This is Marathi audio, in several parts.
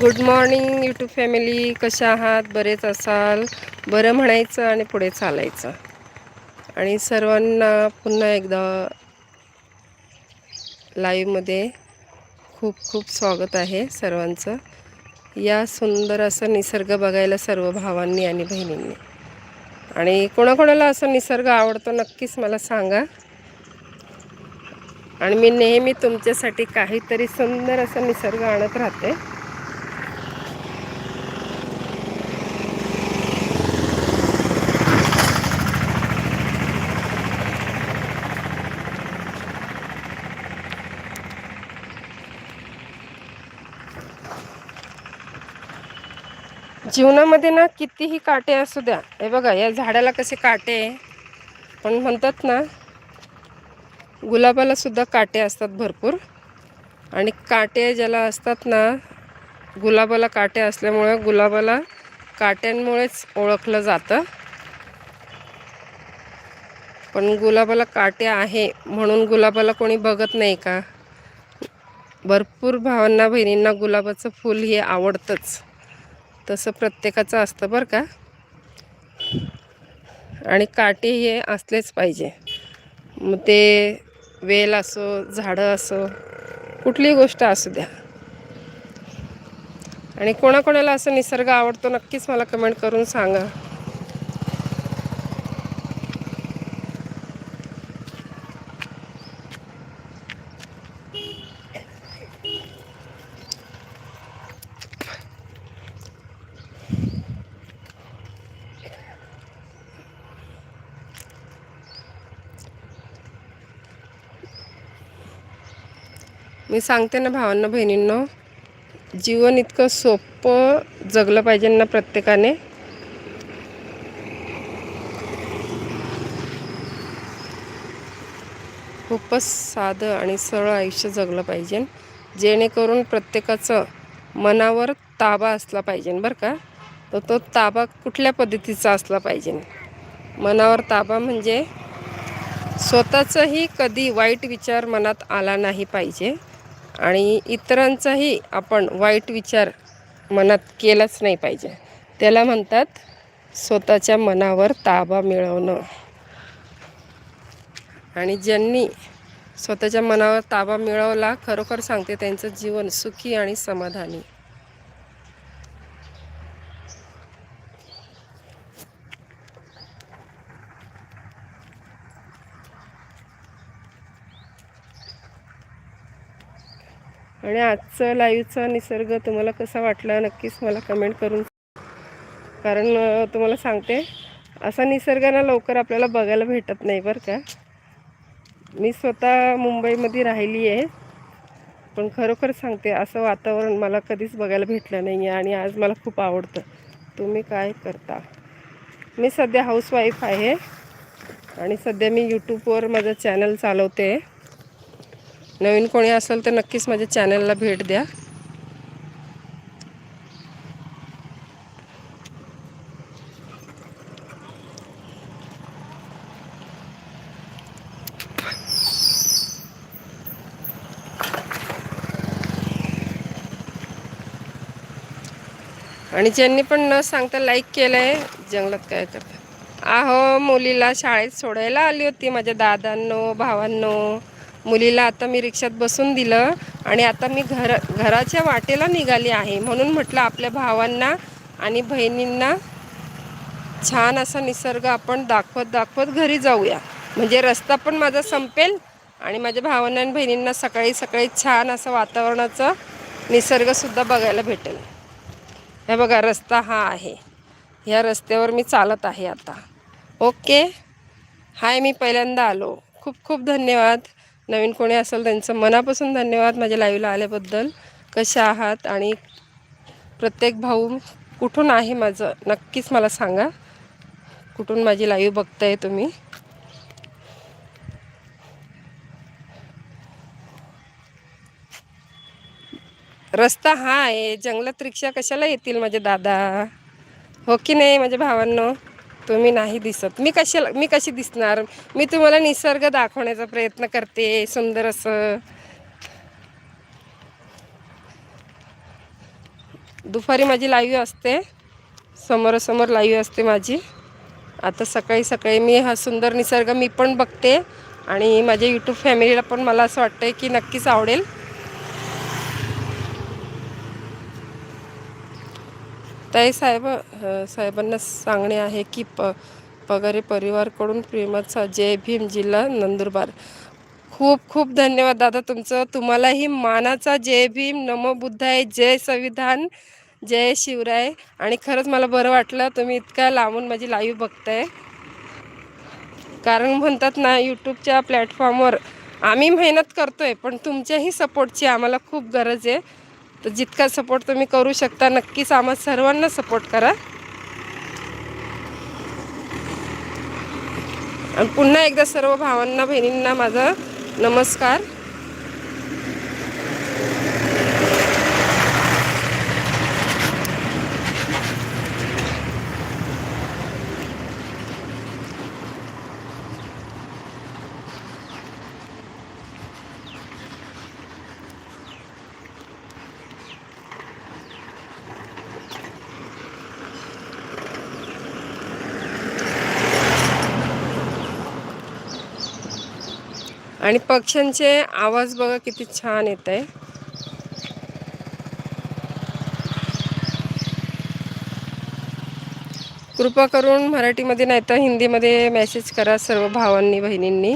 गुड मॉर्निंग यूट्यूब फॅमिली कशा आहात? बरेच असाल. बरं म्हणायचं आणि पुढे चालायचं. आणि सर्वांना पुन्हा एकदा लाईव्हमध्ये खूप खूप स्वागत आहे सर्वांचं. या सुंदर असं निसर्ग बघायला सर्व भावांनी आणि बहिणींनी. आणि कोणाकोणाला असं निसर्ग आवडतो नक्कीच मला सांगा. आणि मी नेहमी तुमच्यासाठी काहीतरी सुंदर असं निसर्ग आणत राहते. जीवनामध्ये ना कितीही काटे असू द्या हे बघा या झाडाला कसे काटे पण म्हणतात ना गुलाबाला सुद्धा काटे असतात भरपूर. आणि काटे ज्याला असतात ना गुलाबाला काटे असल्यामुळे गुलाबाला काट्यांमुळेच ओळखलं जातं. पण गुलाबाला काटे आहे म्हणून गुलाबाला कोणी बघत नाही का? भरपूर भावांना बहिणींना गुलाबाचं फूल हे आवडतंच. तसं प्रत्येकाचं असतं बरं का. आणि काटे हे असलेच पाहिजे. मग ते वेल असो झाडं असो कुठलीही गोष्ट असू द्या. आणि कोणाकोणाला असं निसर्ग आवडतो नक्कीच मला कमेंट करून सांगा. मी सांगते ना भावांना बहिणींनो जीवन इतकं सोपं जगलं पाहिजे ना प्रत्येकाने. खूपच साधं आणि सरळ आयुष्य जगलं पाहिजे जेणेकरून प्रत्येकाचं मनावर ताबा असला पाहिजे बरं का? तर तो ताबा कुठल्या पद्धतीचा असला पाहिजे? मनावर ताबा म्हणजे स्वतःचाही कधी वाईट विचार मनात आला नाही पाहिजे. आणि इतरांचाही आपण वाईट विचार मनात केलाच नाही पाहिजे. त्याला म्हणतात स्वतःच्या मनावर ताबा मिळवणं. आणि ज्यांनी स्वतःच्या मनावर ताबा मिळवला खरोखर सांगते त्यांचं जीवन सुखी आणि समाधानी. आणि आजचं लाईव्हचा निसर्ग तुम्हाला कसा वाटला नक्कीच मला कमेंट करून कारण तुम्हाला सांगते असा निसर्गाला लवकर आपल्याला बघायला भेटत नाही बरं का. मी स्वतः मुंबईमध्ये राहिली आहे पण खरोखर सांगते असं वातावरण मला कधीच बघायला भेटलं नाही आहे आणि आज मला खूप आवडतं. तुम्ही काय करता? मी सध्या हाऊसवाईफ आहे आणि सध्या मी यूट्यूबवर माझं चॅनल चालवते. नवीन कोणी असेल तर नक्कीच माझ्या चॅनलला भेट द्या. आणि ज्यांनी पण न सांगता लाईक केलं आहे जंगलात काय करतात? आहो मुलीला शाळेत सोडायला आली होती माझ्या दादांनो भावांनो. मुलीला आता मी रिक्षात बसून दिलं आणि आता मी घर घराच्या वाटेला निघाली आहे. म्हणून म्हटलं आपल्या भावांना आणि बहिणींना छान असा निसर्ग आपण दाखवत दाखवत घरी जाऊया. म्हणजे रस्ता पण माझा संपेल आणि माझ्या भावांना आणि बहिणींना सकाळी सकाळी छान असं वातावरणाचं निसर्गसुद्धा बघायला भेटेल. हे बघा रस्ता हा आहे. ह्या रस्त्यावर मी चालत आहे आता. ओके. हाय मी पहिल्यांदा आलो. खूप खूप धन्यवाद. नवीन कोणी असेल त्यांचं मनापासून धन्यवाद माझ्या लाईव्हला आल्याबद्दल. कशा आहात आणि प्रत्येक भाऊ कुठून आहे माझं नक्कीच मला सांगा. कुठून माझी लाईव्ह बघताय तुम्ही? रस्ता हा आहे. जंगलात रिक्षा कशाला येतील माझे दादा? हो की नाही माझ्या भावांनो? तुम्ही नाही दिसत. मी कशाला मी कशी दिसणार? मी तुम्हाला निसर्ग दाखवण्याचा प्रयत्न करते सुंदर असं. दुपारी माझी लाईव्ह असते. समोरासमोर लाईव्ह असते माझी. आता सकाळी सकाळी मी हा सुंदर निसर्ग मी पण बघते आणि माझ्या यूट्यूब फॅमिलीला पण मला असं वाटतं की नक्कीच आवडेल. ताई साहेब साहेबांना सांगणे आहे की प पगारे परिवारकडून प्रेमाचा जय भीम जिल्हा नंदुरबार. खूप खूप धन्यवाद दादा तुमचं. तुम्हालाही मानाचा जय भीम नमो बुद्धाय जय संविधान जय शिवराय. आणि खरंच मला बरं वाटलं तुम्ही इतक्या लांबून माझी लाईव्ह बघताय. कारण म्हणतात ना यूट्यूबच्या प्लॅटफॉर्मवर आम्ही मेहनत करतोय पण तुमच्याही सपोर्टची आम्हाला खूप गरज आहे. तर जितका सपोर्ट तुम्ही करू शकता नक्कीच आम्हा सर्वांना सपोर्ट करा. आणि पुन्हा एकदा सर्व भावांना बहिणींना माझा नमस्कार. आणि पक्ष्यांचे आवाज बघा किती छान येत आहे कृपा करून मराठीमध्ये नाही तर हिंदीमध्ये मेसेज करा सर्व भावांनी बहिणींनी.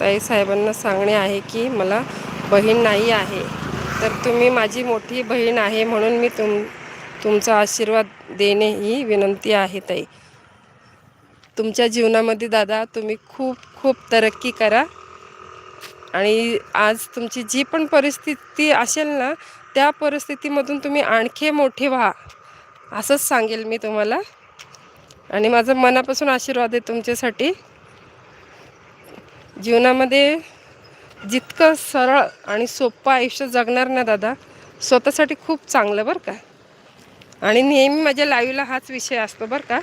ताई साहेबांना सांगणे आहे की मला बहीण नाही आहे. तर तुम्ही माझी मोठी बहीण आहे म्हणून मी तुम तुमचा आशीर्वाद देणे ही विनंती आहे ताई. तुमच्या जीवनामध्ये दादा तुम्ही खूप खूप तरक्की करा. आणि आज तुमची जी पण परिस्थिती असेल ना त्या परिस्थितीमधून तुम्ही आणखी मोठे व्हा असंच सांगेल मी तुम्हाला. आणि माझा मनापासून आशीर्वाद आहे तुमच्यासाठी. जीवनामध्ये जितकं सरळ आणि सोपं आयुष्य जगणार ना दादा स्वतःसाठी खूप चांगलं बरं का? आणि नेहमी माझ्या लाईव्हला हाच विषय असतो बरं का?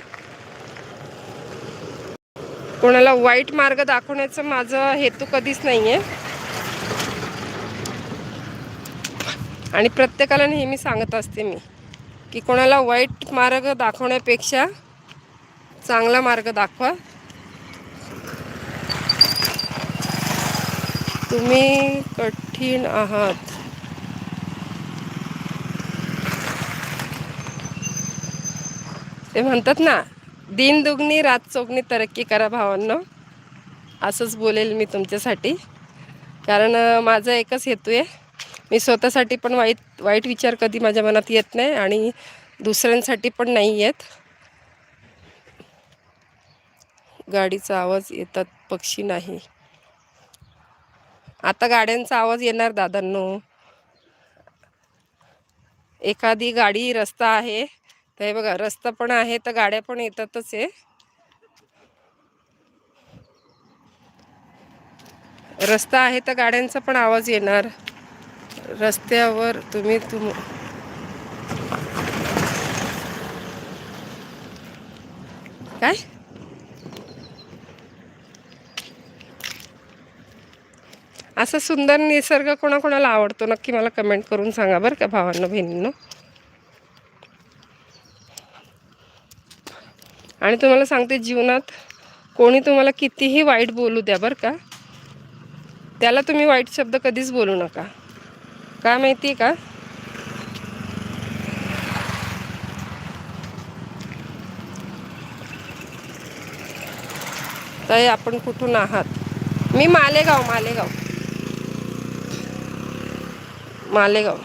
कोणाला वाईट मार्ग दाखवण्याचं माझं हेतू कधीच नाही आहे आणि प्रत्येकाला नेहमी सांगत असते मी की कोणाला वाईट मार्ग दाखवण्यापेक्षा चांगला मार्ग दाखवा. तुम्ही कठीण आहात. ते म्हणतात ना दिन दुगणी रात चौगणी तरक्की करा भावांना. असंच बोलेल मी तुमच्यासाठी. कारण माझा एकच हेतू आहे. मी स्वतःसाठी पण वाईट वाईट विचार कधी माझ्या मनात येत नाही आणि दुसऱ्यांसाठी पण नाही येत. गाडीचा आवाज येतात पक्षी नाही. आता गाड्यांचा आवाज येणार दादांनो. एखादी गाडी रस्ता आहे. तर हे बघा रस्ता पण आहे तर गाड्या पण येतातच आहे रस्ता आहे तर गाड्यांचा पण आवाज येणार. रस्त्यावर तुम्ही तुम काय? असा सुंदर निसर्ग कोणाकोणाला आवडतो नक्की मला कमेंट करून सांगा बरं का भावांना बहिणींनो. आणि तुम्हाला सांगते जीवनात कोणी तुम्हाला कितीही वाईट बोलू द्या बरं का त्याला तुम्ही वाईट शब्द कधीच बोलू नका. का माहिती आहे का? ताई आपण कुठून आहात? मी मालेगाव मालेगाव. मालेगाव.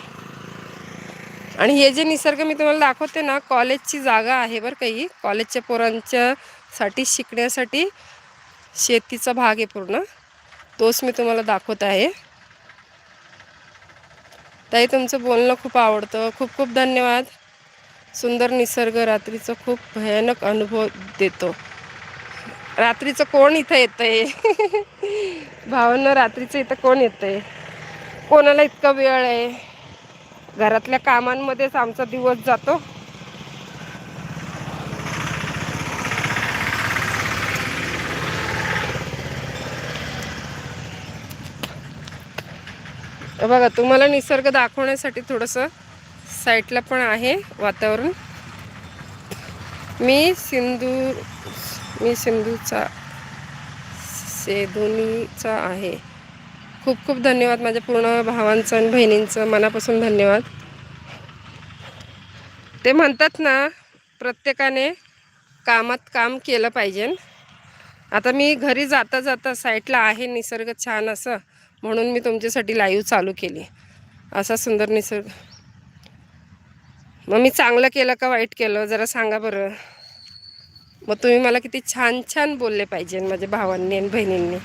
आणि हे जे निसर्ग मी तुम्हाला दाखवते ना कॉलेजची जागा आहे बरं का ही. कॉलेजच्या पोरांच्या साठी शिकण्यासाठी शेतीचा भाग आहे पूर्ण. तोच मी तुम्हाला दाखवत आहे. ताई तुमचं बोलणं खूप आवडतं. खूप खूप धन्यवाद. सुंदर निसर्ग रात्रीचं खूप भयानक अनुभव देतो. रात्रीचं कोण इथं येतंय? भावनं रात्रीचं इथं कोण येतंय? कोणाला इतका वेळ आहे? घरातल्या कामांमध्येच आमचा दिवस जातो. बघा तुम्हाला निसर्ग दाखवण्यासाठी थोडंसं साईटला पण आहे वातावरण. मी सिंधू मी सिंधूचा सेधोनीचा आहे. खूप खूप धन्यवाद माझ्या पूर्ण भावांचं आणि बहिणींचं मनापासून धन्यवाद. ते म्हणतात ना प्रत्येकाने कामात काम केलं पाहिजे. आता मी घरी जाता जाता साईटला आहे निसर्ग छान असं म्हणून मी तुमच्यासाठी लाईव्ह चालू केली. असा सुंदर निसर्ग. मग मी चांगलं केलं का वाईट केलं जरा सांगा बरं. मग तुम्ही मला किती छान छान बोलले पाहिजे माझ्या भावांनी आणि बहिणींनी.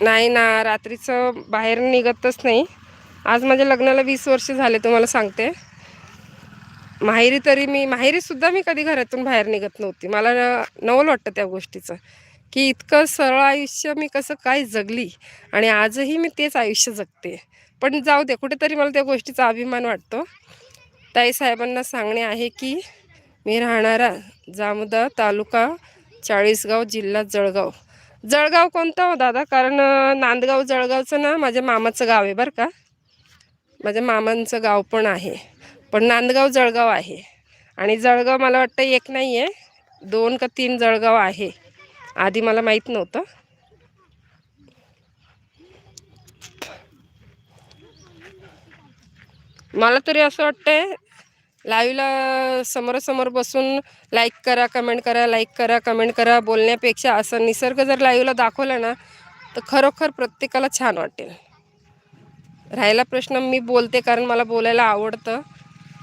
नाही ना रात्रीचं बाहेर निघतच नाही. आज माझ्या लग्नाला वीस वर्ष झाले तुम्हाला सांगते. माहेरी तरी मी माहेरीसुद्धा मी कधी घरातून बाहेर निघत नव्हती. मला नवल वाटतं त्या गोष्टीचं. की इतकं सरळ आयुष्य मी कसं काय जगली? आणि आजही मी तेच आयुष्य जगते. पण जाऊ दे कुठेतरी मला त्या गोष्टीचा अभिमान वाटतो. ताई साहेबांना सांगणे आहे की मी राहणारा जामदा तालुका चाळीसगाव जिल्हा जळगाव. जळगाव कोणतं हो दादा? कारण नांदगाव जळगावचं ना माझ्या मामाचं गाव आहे बरं का. माझ्या मामांचं गाव पण आहे. पण नांदगाव जळगाव आहे. आणि जळगाव मला वाटतं एक नाही आहे दोन का तीन जळगाव आहे. आधी मला माहीत नव्हतं. मला तरी असं वाटतंय लाईव्हला समोरासमोर बसून लाईक करा कमेंट करा लाईक करा कमेंट करा बोलण्यापेक्षा असं निसर्ग जर लाईव्हला दाखवला ना तर खरोखर प्रत्येकाला छान वाटेल. राहिला प्रश्न मी बोलते कारण मला बोलायला आवडतं.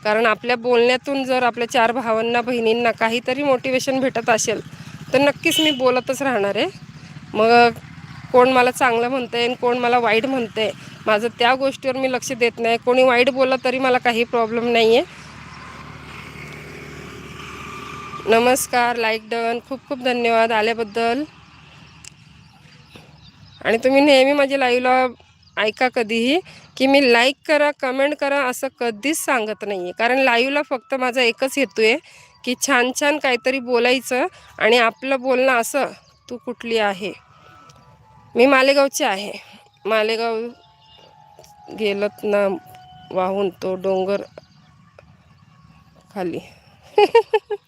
कारण आपल्या बोलण्यातून जर आपल्या चार भावांना बहिणींना काहीतरी मोटिवेशन भेटत असेल तर नक्कीच मी बोलतच राहणार आहे. मग कोण मला चांगलं म्हणते आणि कोण मला वाईट म्हणते माझं त्या गोष्टीवर मी लक्ष देत नाही. कोणी वाईट बोललं तरी मला काही प्रॉब्लेम नाही आहे नमस्कार लाईक डन खूप खूप धन्यवाद आल्याबद्दल. आणि तुम्ही नेहमी माझ्या लाईव्हला ऐका कधीही की मी लाईक करा कमेंट करा असं कधीच सांगत नाही आहे कारण लाईव्हला फक्त माझा एकच हेतू आहे की छान छान काहीतरी बोलायचं आणि आपलं बोलणं असं तू कुठली आहे. मी मालेगावची आहे. मालेगाव गेलत ना वाहून तो डोंगर खाली.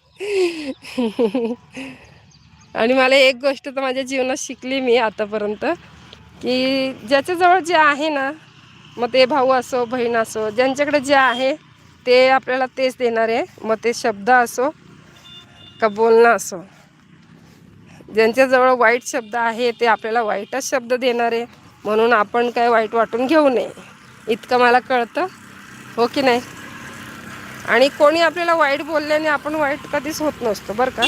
आणि मला एक गोष्ट तर माझ्या जीवनात शिकली मी आतापर्यंत की ज्याच्याजवळ जे आहे ना मग ते भाऊ असो बहीण असो ज्यांच्याकडे जे आहे ते आपल्याला तेच देणार आहे. मग ते शब्द असो का बोलणं असो ज्यांच्याजवळ वाईट शब्द आहे ते आपल्याला वाईटच शब्द देणार आहे. म्हणून आपण काय वाईट वाटून घेऊ नये. इतकं मला कळतं. हो की नाही? आणि कोणी आपल्याला वाईट बोलल्याने आपण वाईट कधीच होत नसतो बरं का?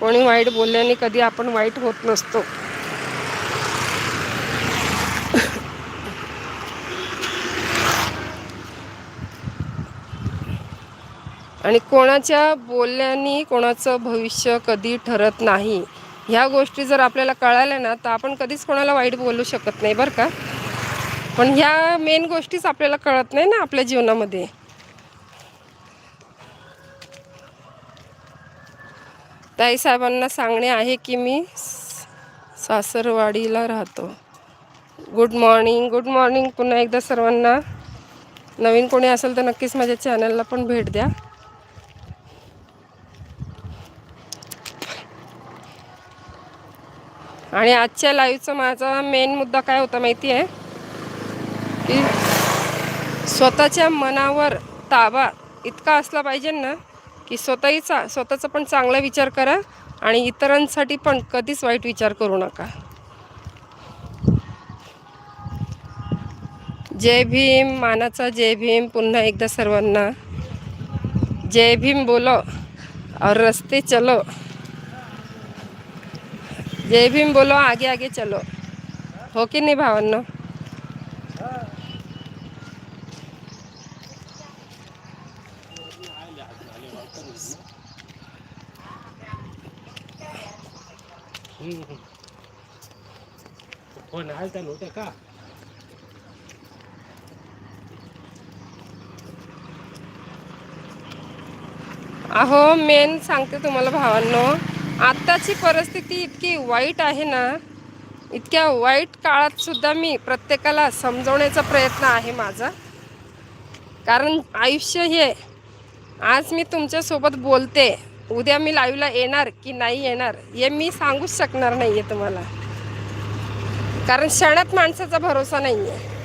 कोणी वाईट बोलल्याने कधी आपण वाईट होत नसतो. आणि कोणाच्या बोलल्याने कोणाचं भविष्य कधी ठरत नाही ह्या गोष्टी जर आपल्याला कळाल्या ना तर आपण कधीच कोणाला वाईट बोलू शकत नाही बरं का? पण ह्या मेन गोष्टीच आपल्याला कळत नाही ना आपल्या जीवनामध्ये. ताई साहेबांना सांगणे आहे की मी सासरवाडीला राहतो. गुड मॉर्निंग गुड मॉर्निंग पुन्हा एकदा सर्वांना. नवीन कोणी असेल तर नक्कीच माझ्या चॅनलला पण भेट द्या. आणि आजच्या लाईव्हचा माझा मेन मुद्दा काय होता माहिती आहे स्वतःच्या मनावर ताबा इतका असला पाहिजे ना की स्वतःचा स्वतःचा पण चांगला विचार करा आणि इतरांसाठी पण कधीच वाईट विचार करू नका. जय भीम मानाचा जय भीम पुन्हा एकदा सर्वांना. जय भीम बोलो और रस्ते चलो. जय भीम बोलो आगे आगे चलो. हो की नाही भावांना? फोन अहो मेन सांगते तुम्हाला भावांनो आत्ताची परिस्थिती इतकी वाईट आहे ना इतक्या वाईट काळात सुद्धा मी प्रत्येकाला समजवण्याचा प्रयत्न आहे माझा. कारण आयुष्य हे आज मी तुमच्यासोबत बोलते उद्या मी लाईव्हला येणार की नाही येणार हे मी सांगूच शकणार नाही आहे तुम्हाला. कारण क्षणात माणसाचा भरोसा नाही आहे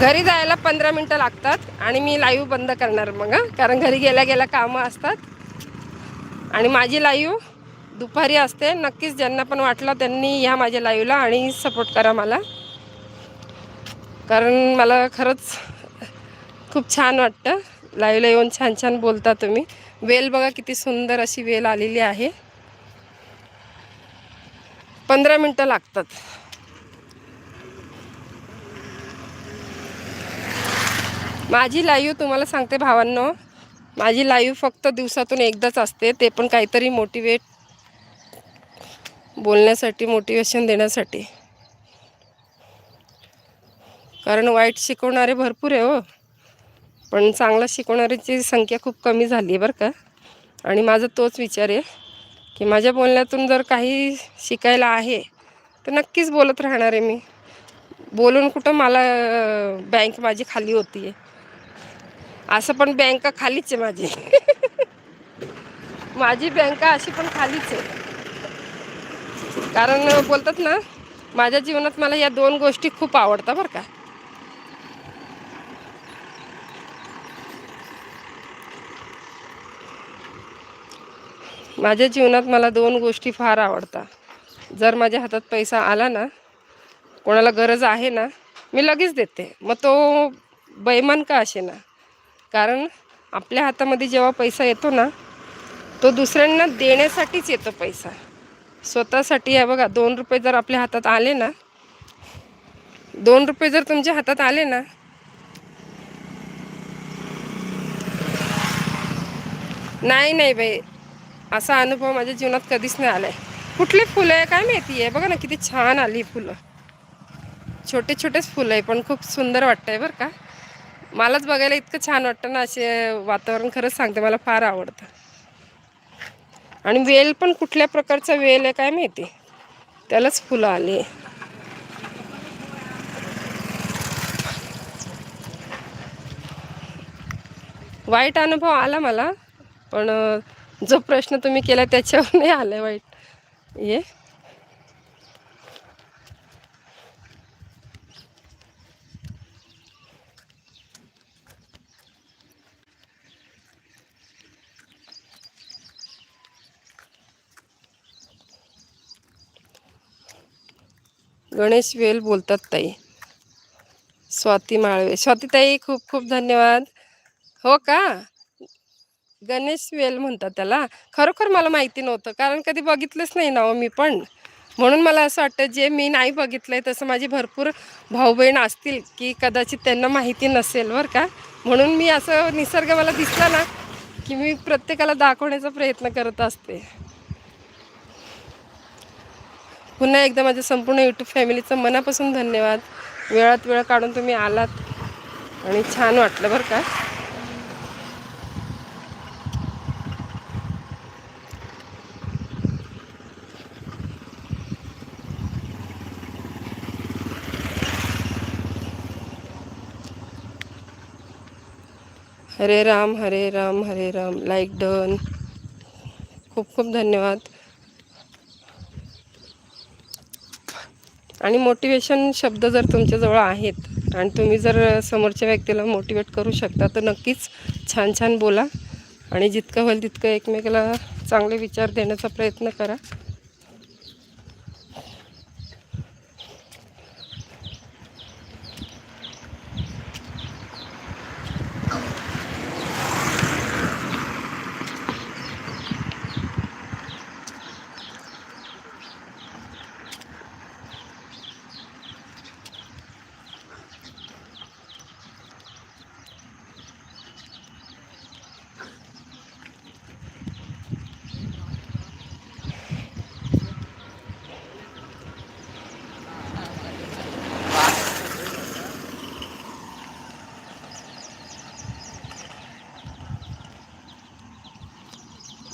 घरी जायला पंधरा मिनटं लागतात आणि मी लाईव्ह बंद करणार मग कारण घरी गेल्या गेल्या कामं असतात. आणि माझी लाईव्ह दुपारी असते. नक्कीच ज्यांना पण वाटलं त्यांनी या माझ्या लाईव्हला आणि सपोर्ट करा मला. कारण मला खरंच खूप छान वाटतं. लाईव्हला येऊन छान छान बोलता तुम्ही. वेल बघा किती सुंदर अशी वेल आलेली आहे. पंधरा मिनटं लागतात. माझी लाईव्ह तुम्हाला सांगते भावांनो. माझी लाईव्ह फक्त दिवसातून एकदाच असते. ते पण काहीतरी मोटिवेट बोलण्यासाठी मोटिवेशन देण्यासाठी. कारण वाईट शिकवणारे भरपूर आहे हो. पण चांगलं शिकवणाऱ्याची संख्या खूप कमी झाली आहे बरं का. आणि माझा तोच विचार आहे. की माझ्या बोलण्यातून जर काही शिकायला आहे तर नक्कीच बोलत राहणार आहे मी. बोलून कुठं मला बँक माझी खाली होती आहे असं पण बँक खालीच आहे माझी. माझी बँक अशी पण खालीच आहे. कारण बोलतात ना माझ्या जीवनात मला या दोन गोष्टी खूप आवडतात बरं का. माझ्या जीवनात मला दोन गोष्टी फार आवडतात. जर माझ्या हातात पैसा आला ना कोणाला गरज आहे ना मी लगेच देते. मग तो बैमान का असे ना कारण आपल्या हातामध्ये जेव्हा पैसा येतो ना तो दुसऱ्यांना देण्यासाठीच येतो पैसा. स्वतःसाठी आहे बघा दोन रुपये जर आपल्या हातात आले ना दोन रुपये जर तुमच्या हातात आले ना नाही नाही बाई. असा अनुभव माझ्या जीवनात कधीच नाही आला आहे कुठली फुलं आहे काय माहिती आहे? बघा ना किती छान आली फुलं. छोटे छोटेच फुलं आहे पण खूप सुंदर वाटतंय बरं का. मलाच बघायला इतकं छान वाटतं ना असे वातावरण खरंच सांगते मला फार आवडतं. आणि वेल पण कुठल्या प्रकारचा वेल आहे काय माहिती? त्यालाच फुलं आली. वाईट अनुभव आला मला पण जो प्रश्न तुम्ही केला त्याच्यावर नाही आलं वाईट. ये. गणेश वेल बोलतात ताई. स्वाती माळवे. स्वाती ताई खूप खूप धन्यवाद. हो का? गणेश वेल म्हणतात त्याला. खरोखर मला माहिती नव्हतं कारण कधी बघितलंच नाही ना हो मी पण. म्हणून मला असं वाटतं जे मी नाही बघितलं आहे तसं माझी भरपूर भाऊ बहीण असतील की कदाचित त्यांना माहिती नसेल बरं का. म्हणून मी असं निसर्ग मला दिसला ना की मी प्रत्येकाला दाखवण्याचा प्रयत्न करत असते. पुन्हा एकदा माझ्या संपूर्ण यूट्यूब फॅमिलीचं मनापासून धन्यवाद. वेळात वेळ काढून तुम्ही आलात. आणि छान वाटलं बरं का. हरे राम हरे राम हरे राम. लाईक डन खूप खूप धन्यवाद. आणि मोटिवेशन शब्द जर तुमच्याजवळ आहेत आणि तुम्ही जर समोरच्या व्यक्तीला मोटिवेट करू शकता तर नक्कीच छान छान बोला. आणि जितकं होईल तितकं एकमेकाला चांगले विचार देण्याचा प्रयत्न करा.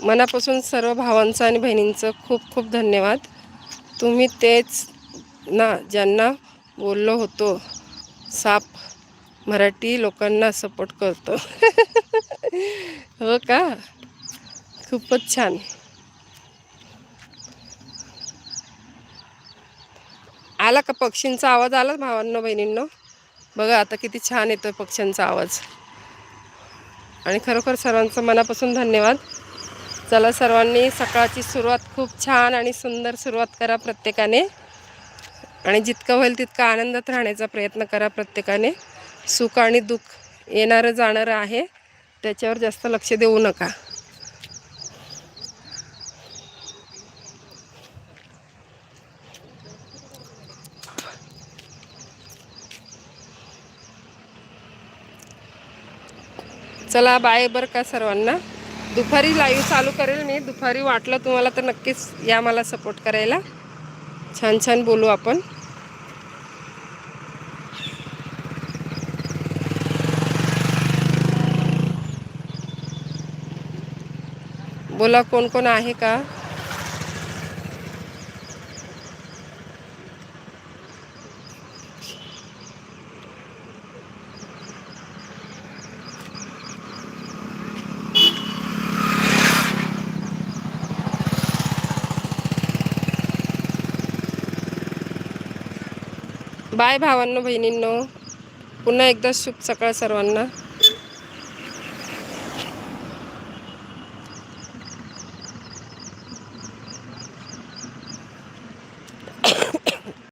मनापासून सर्व भावांचं आणि बहिणींचं खूप खूप धन्यवाद. तुम्ही तेच ना ज्यांना बोललो होतो साप मराठी लोकांना सपोर्ट करतो. हो का? खूपच छान. आला का पक्षींचा आवाज? आला भावांनो बहिणींनो? बघा आता किती छान येतो पक्ष्यांचा आवाज. आणि खरोखर सर्वांचं मनापासून धन्यवाद. चला सर्वांनी सकाळची सुरुवात खूप छान आणि सुंदर सुरुवात करा प्रत्येकाने. आणि जितकं होईल तितकं आनंदात राहण्याचा प्रयत्न करा प्रत्येकाने. सुख आणि दुःख येणारं जाणारं आहे. त्याच्यावर जास्त लक्ष देऊ नका. चला बाय बरं का सर्वांना. दुपारी लाईव्ह चालू करेल मी. दुपारी वाटलं तुम्हाला तर नक्कीच या मला सपोर्ट करायला. छान छान बोलू आपण. बोला कोण कोण आहे का? बाय भावांनो बहिणींनो. पुन्हा एकदा शुभ सकाळ सर्वांना.